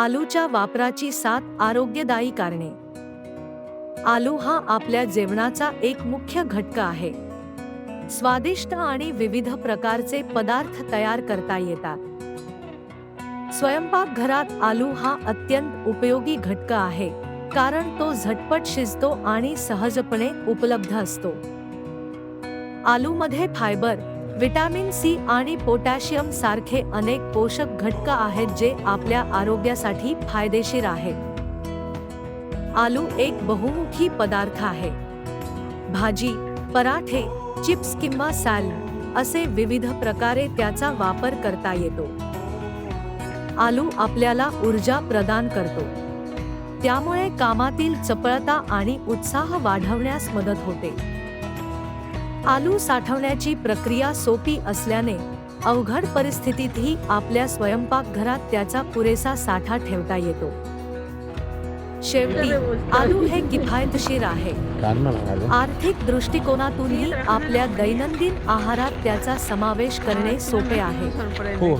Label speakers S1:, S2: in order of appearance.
S1: आलूच्या वापराची सात आरोग्यदायी कारणे. आलू हा आपल्या जेवणाचा एक मुख्य घटक आहे. स्वादिष्ट आणि विविध प्रकारचे पदार्थ तयार करता येतात. स्वयंपाकघरात आलू हा अत्यंत उपयोगी घटक आहे कारण तो झटपट शिजतो आणि सहजपणे उपलब्ध असतो. आलूमध्ये फायबर व्हिटॅमिन सी आणि पोटॅशियम सारखे अनेक पोषक घटक आहेत जे आपल्या आरोग्यासाठी फायदेशीर आहेत. आलू एक बहुमुखी पदार्थ आहे. भाजी पराठे चिप्स किंवा सॅलड असे विविध प्रकारे त्याचा वापर करता येतो. आलू आपल्याला ऊर्जा प्रदान करतो. त्यामुळे कामातील चपळता आणि उत्साह वाढवण्यास मदत होते. आलू साठवण्याची प्रक्रिया सोपी असल्याने अवघड परिस्थितीतही आपल्या स्वयंपाकघरात त्याचा पुरेसा साठा ठेवता येतो. शेवटी आलू हे किफायतशीर आहे. आर्थिक दृष्टिकोनातूनही आपल्या दैनंदिन आहारात त्याचा समावेश करणे सोपे आहे.
S2: हो,